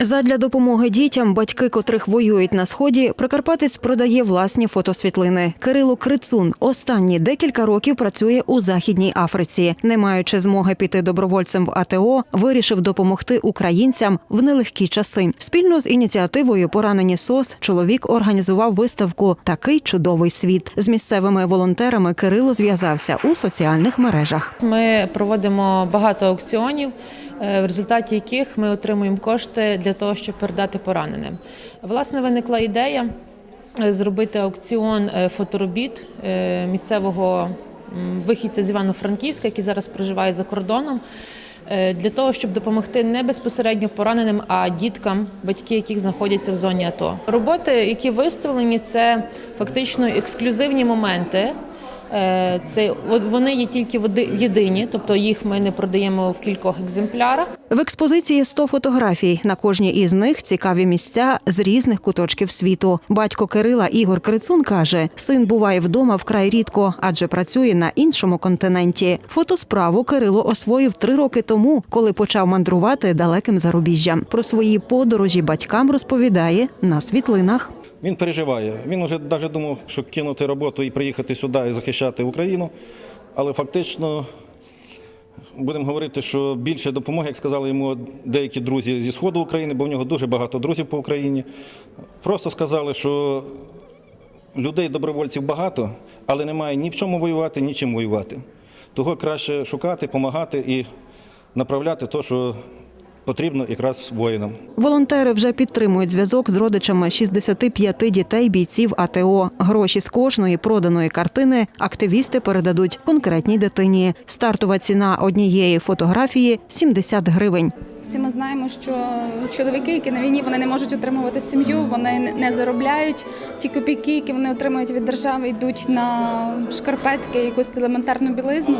Задля допомоги дітям, батьки котрих воюють на сході, Прикарпатець продає власні фотосвітлини. Кирило Крицун останні декілька років працює у західній Африці. Не маючи змоги піти добровольцем в АТО, вирішив допомогти українцям в нелегкі часи. Спільно з ініціативою Поранені СОС чоловік організував виставку Такий чудовий світ. З місцевими волонтерами Кирило зв'язався у соціальних мережах. Ми проводимо багато аукціонів, е, в результаті яких ми отримуємо кошти для того, щоб передати пораненим. Власне, виникла ідея е, зробити аукціон е, фоторобіт е, місцевого вихідця з Івано-Франківська, який зараз проживає за кордоном. Для того щоб допомогти не безпосередньо пораненим, а діткам, батьки яких знаходяться в зоні АТО. Роботи, які виставлені, це фактично ексклюзивні моменти. Е, Це вони є тільки єдині, тобто їх ми не продаємо в кількох екземплярах. В експозиції 100 фотографій. На кожній із них цікаві місця з різних куточків світу. Батько Кирила Ігор Крицун каже, син буває вдома вкрай рідко, адже працює на іншому континенті. Фотосправу Кирило освоїв три роки тому, коли почав мандрувати далеким зарубіжжям. Про свої подорожі батькам розповідає на світлинах. Він переживає. Він вже навіть думав, що кинути роботу і приїхати сюди і захищати Україну. Але фактично будемо говорити, що більше допомоги, як сказали йому деякі друзі зі сходу України, бо в нього дуже багато друзів по Україні. Просто сказали, що людей, добровольців багато, але немає ні в чому воювати, ні чим воювати. Того краще шукати, допомагати і направляти те, що потрібно якраз воїнам. Волонтери вже підтримують зв'язок з родичами 65 дітей бійців АТО. Гроші з кожної проданої картини активісти передадуть конкретній дитині. Стартова ціна однієї фотографії 70 гривень. Всі ми знаємо, що чоловіки, які на війні, вони не можуть утримувати сім'ю, вони не заробляють. Ті копійки, які вони отримують від держави, йдуть на шкарпетки, якусь елементарну білизну.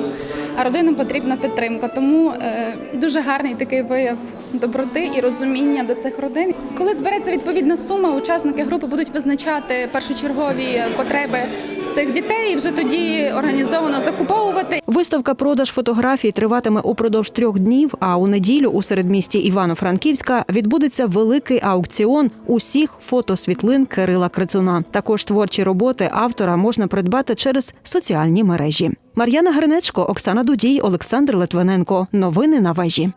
А родинам потрібна підтримка. Тому е, дуже гарний такий вияв доброти і розуміння до цих родин. Коли збереться відповідна сума, учасники групи будуть визначати першочергові потреби цих дітей і вже тоді організовано закуповувати Виставка продаж фотографій триватиме упродовж трьох днів. А у неділю у середмісті Івано-Франківська відбудеться великий аукціон усіх фотосвітлин Кирила Крицуна. Також творчі роботи автора можна придбати через соціальні мережі. Мар'яна Гринечко, Оксана Дудій, Олександр Литвиненко. Новини на вежі.